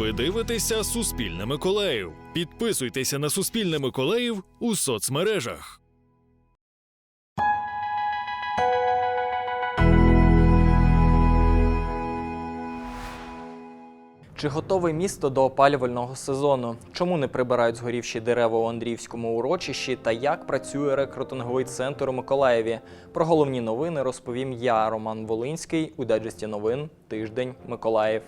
Ви дивитеся Суспільне Миколаїв. Підписуйтеся на Суспільне Миколаїв у соцмережах. Чи готове місто до опалювального сезону? Чому не прибирають згорівші дерева у Андріївському урочищі та як працює рекрутинговий центр у Миколаєві? Про головні новини розповім я, Роман Волинський, у дайджесті новин Тиждень Миколаїв.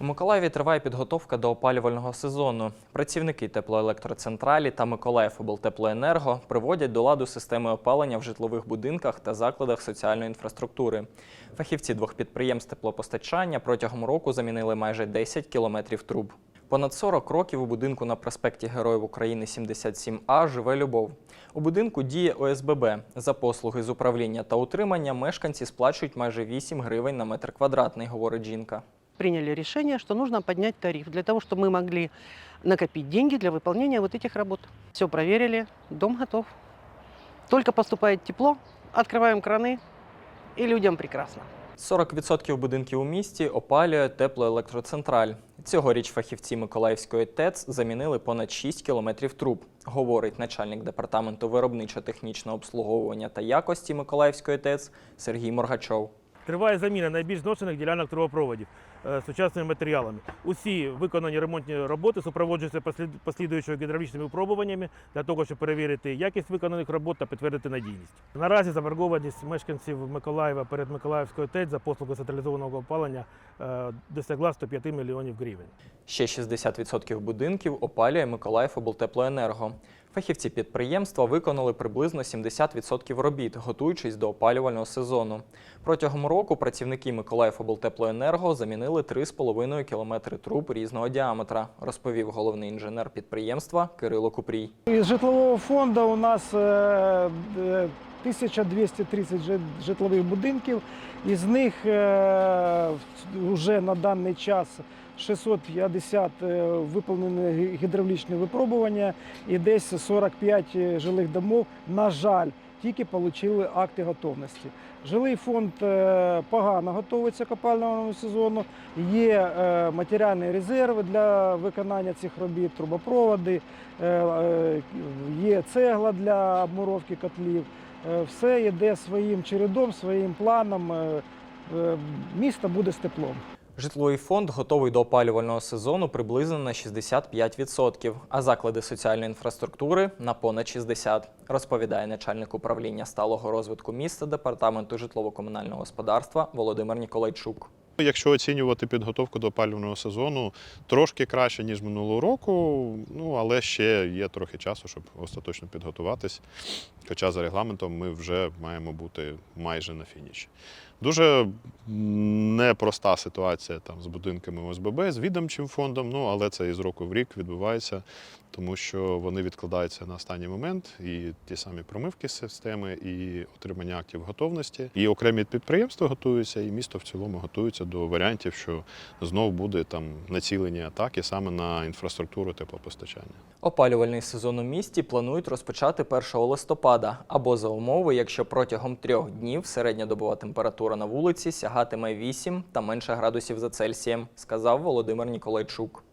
У Миколаєві триває підготовка до опалювального сезону. Працівники теплоелектроцентралі та Миколаїв облтеплоенерго приводять до ладу системи опалення в житлових будинках та закладах соціальної інфраструктури. Фахівці двох підприємств теплопостачання протягом року замінили майже 10 кілометрів труб. Понад 40 років у будинку на проспекті Героїв України 77А живе Любов. У будинку діє ОСББ. За послуги з управління та утримання мешканці сплачують майже 8 гривень на метр квадратний, говорить жінка приняли решение, что нужно поднять тариф для того, чтобы мы могли накопить деньги для выполнения вот этих работ. Все проверили, дом готов. Только поступает тепло, открываем краны, и людям прекрасно. 40% будинків у місті опалює теплоелектроцентраль. Цьогоріч фахівці Миколаївської ТЕЦ замінили понад 6 кілометрів труб, говорить начальник департаменту виробничо-технічного обслуговування та якості Миколаївської ТЕЦ Сергій Моргачов. Триває заміна найбільш зношених ділянок трубопроводів е, сучасними матеріалами. Усі виконані ремонтні роботи супроводжуються послід- послідуючими гідравлічними випробуваннями для того, щоб перевірити якість виконаних робот та підтвердити надійність. Наразі заборгованість мешканців Миколаєва перед Миколаївською ТЕЦ за послуги централізованого опалення е, досягла 105 мільйонів гривень. Ще 60% будинків опалює Миколаїв облтеплоенерго. Фахівці підприємства виконали приблизно 70% робіт, готуючись до опалювального сезону. Протягом року працівники Миколаїв облтеплоенерго замінили 3,5 кілометри труб різного діаметра, розповів головний інженер підприємства Кирило Купрій. Із житлового фонду у нас е, е, 1230 житлових будинків. Із них вже на даний час 650 е, виповнені гідравлічні випробування і десь 45 жилих домов, на жаль, тільки отримали акти готовності. Жилий фонд е, погано готується к опалювальному сезону. Є е, матеріальний резерв для виконання цих робіт, трубопроводи, е, е, є цегла для обмуровки котлів. Е, Все йде своїм чередом, своїм планом. Е, е, Місто буде з теплом. Житловий фонд готовий до опалювального сезону приблизно на 65%, а заклади соціальної інфраструктури на понад 60%, розповідає начальник управління сталого розвитку міста департаменту житлово-комунального господарства Володимир Ніколайчук. Якщо оцінювати підготовку до опалювального сезону, трошки краще, ніж минулого року, ну але ще є трохи часу, щоб остаточно підготуватись. Хоча за регламентом ми вже маємо бути майже на фініші. Дуже непроста ситуація там з будинками ОСББ, з відомчим фондом, ну але це із року в рік відбувається, тому що вони відкладаються на останній момент, і ті самі промивки системи, і отримання актів готовності. І окремі підприємства готуються, і місто в цілому готується до варіантів, що знов буде там націлені атаки саме на інфраструктуру теплопостачання. Опалювальний сезон у місті планують розпочати 1 листопада або за умови, якщо протягом трьох днів середньодобова температура на вулиці сягатиме 8 та менше градусів за Цельсієм, сказав Володимир Ніколайчук.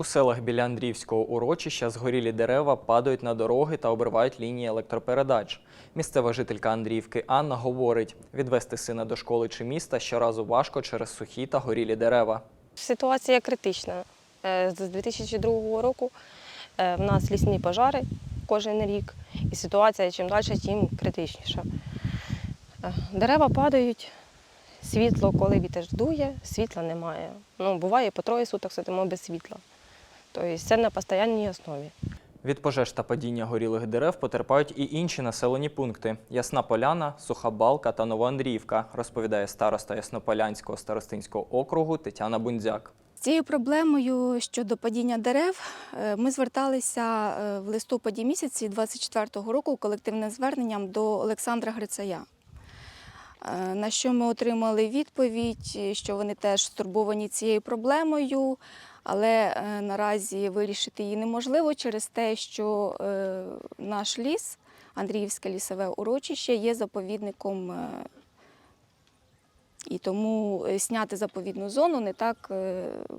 У селах біля Андріївського урочища згорілі дерева падають на дороги та обривають лінії електропередач. Місцева жителька Андріївки Анна говорить, відвести сина до школи чи міста щоразу важко через сухі та горілі дерева. Ситуація критична. Е, З 2002 року е, в нас лісні пожари кожен рік, і ситуація чим далі, тим критичніша. Е, Дерева падають, світло, коли вітер дує, світла немає. Ну, буває по троє суток сидимо без світла. Тобто це на постійній основі. Від пожеж та падіння горілих дерев потерпають і інші населені пункти: Ясна Поляна, Суха Балка та Новоандріївка, розповідає староста Яснополянського старостинського округу Тетяна Бундзяк. З цією проблемою щодо падіння дерев е, ми зверталися е, в листопаді місяці 24-го року колективним зверненням до Олександра Грицая. Е, На що ми отримали відповідь, що вони теж стурбовані цією проблемою, але е, наразі вирішити її неможливо через те, що е, наш ліс, Андріївське лісове урочище, є заповідником е, І тому зняти заповідну зону не так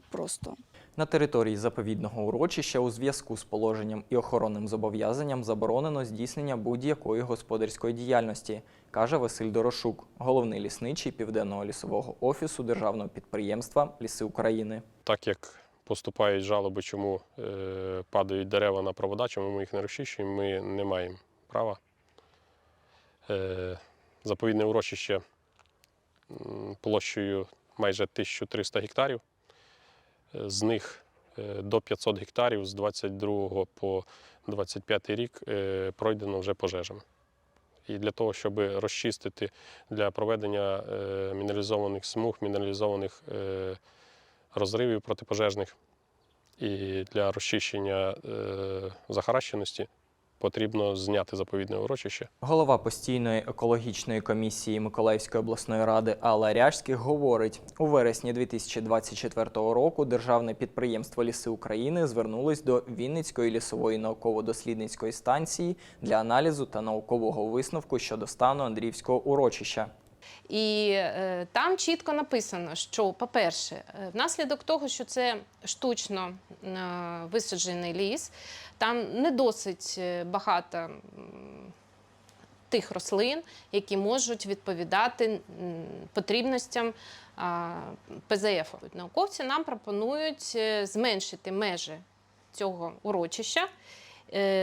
просто. На території заповідного урочища у зв'язку з положенням і охоронним зобов'язанням заборонено здійснення будь-якої господарської діяльності, каже Василь Дорошук, головний лісничий Південного лісового офісу державного підприємства Ліси України. так як поступають жалоби, чому е, падають дерева на провода, чому ми їх не розчищуємо, ми не маємо права. Е, заповідне урочище площею майже 1300 гектарів. Е, З них до 500 гектарів з 22 по 25 рік пройдено вже пожежами. І для того, щоб розчистити для проведення мінералізованих смуг, мінералізованих розривів протипожежних і для розчищення е, захаращеності потрібно зняти заповідне урочище. Голова постійної екологічної комісії Миколаївської обласної ради Алла Ряжських говорить, у вересні 2024 року державне підприємство Ліси України звернулось до Вінницької лісової науково-дослідницької станції для аналізу та наукового висновку щодо стану Андріївського урочища. І е, там чітко написано, що, по-перше, е, внаслідок того, що це штучно е, висаджений ліс, там не досить е, багато тих рослин, які можуть відповідати потрібностям ПЗФ. Науковці нам пропонують е, зменшити межі цього урочища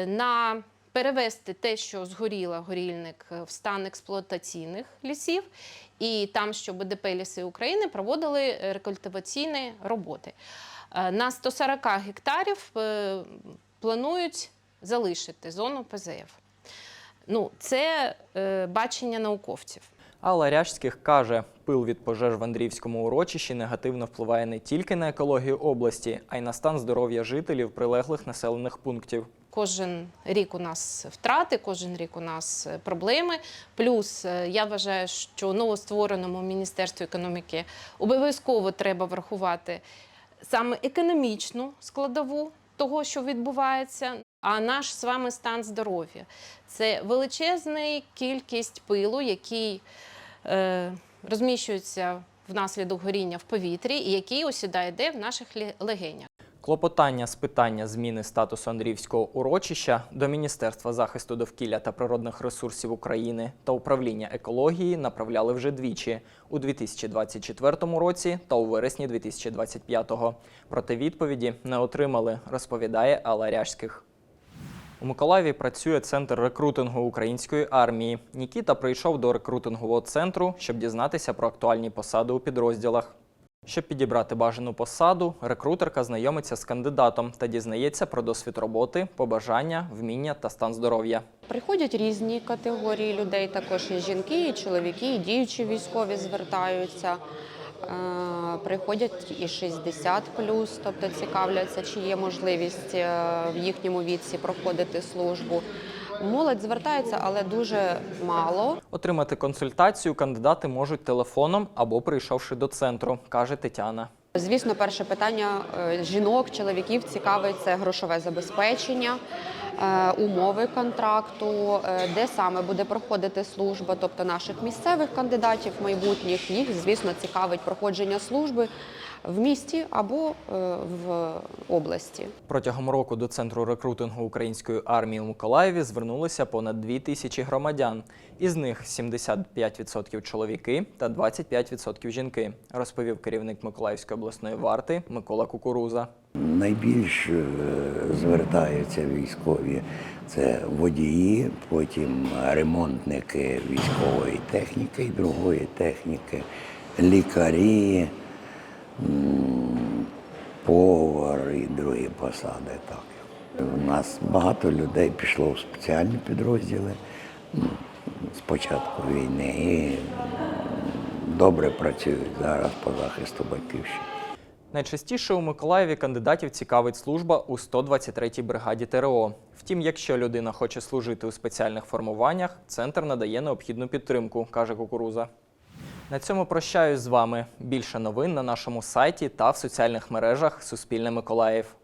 на перевести те, що згоріло горільник е, в стан експлуатаційних лісів, і там, що БДП Ліси України проводили е, рекультиваційні роботи. Е, На 140 гектарів планують залишити зону ПЗФ. Ну, це бачення науковців. Алла Ряжських каже, пил від пожеж в Андріївському урочищі негативно впливає не тільки на екологію області, а й на стан здоров'я жителів прилеглих населених пунктів. Кожен рік у нас втрати, кожен рік у нас е, проблеми. Плюс е, я вважаю, що новоствореному Міністерству економіки обов'язково треба врахувати саме економічну складову того, що відбувається. А наш з вами стан здоров'я це величезна кількість пилу, який е, розміщується внаслідок горіння в повітрі, і який осідає де в наших легенях. Клопотання з питання зміни статусу Андріївського урочища до Міністерства захисту довкілля та природних ресурсів України та управління екології направляли вже двічі у 2024 році та у вересні 2025. Проте відповіді не отримали, розповідає Алла Ряжських. У Миколаєві працює центр рекрутингу української армії. Нікіта прийшов до рекрутингового центру, щоб дізнатися про актуальні посади у підрозділах. Щоб підібрати бажану посаду, рекрутерка знайомиться з кандидатом та дізнається про досвід роботи, побажання, вміння та стан здоров'я. Приходять різні категорії людей, також і жінки, і чоловіки, і діючі військові звертаються. Е, Приходять і 60 тобто цікавляться, чи є можливість е, в їхньому віці проходити службу. Молодь звертається, але дуже мало. Отримати консультацію кандидати можуть телефоном або прийшовши до центру, каже Тетяна. Звісно, перше питання е, жінок, чоловіків цікавить це грошове забезпечення, умови контракту, е, де саме буде проходити служба, тобто наших місцевих кандидатів майбутніх. Їх, звісно, цікавить проходження служби в місті або е, в області. Протягом року до центру рекрутингу української армії у Миколаєві звернулося понад 2 тисячі громадян. Із них 75% чоловіки та 25% жінки, розповів керівник Миколаївської обласної варти Микола Кукуруза. Найбільш е, звертаються військові це водії, потім ремонтники військової техніки і другої техніки, лікарі, м, повар і другі посади. Так. У нас багато людей пішло в спеціальні підрозділи з початку війни і добре працюють зараз по захисту батьківщини. Найчастіше у Миколаєві кандидатів цікавить служба у 123-й бригаді ТРО. Втім, якщо людина хоче служити у спеціальних формуваннях, центр надає необхідну підтримку, каже Кукуруза. На цьому прощаюсь з вами. Більше новин на нашому сайті та в соціальних мережах Суспільне Миколаїв.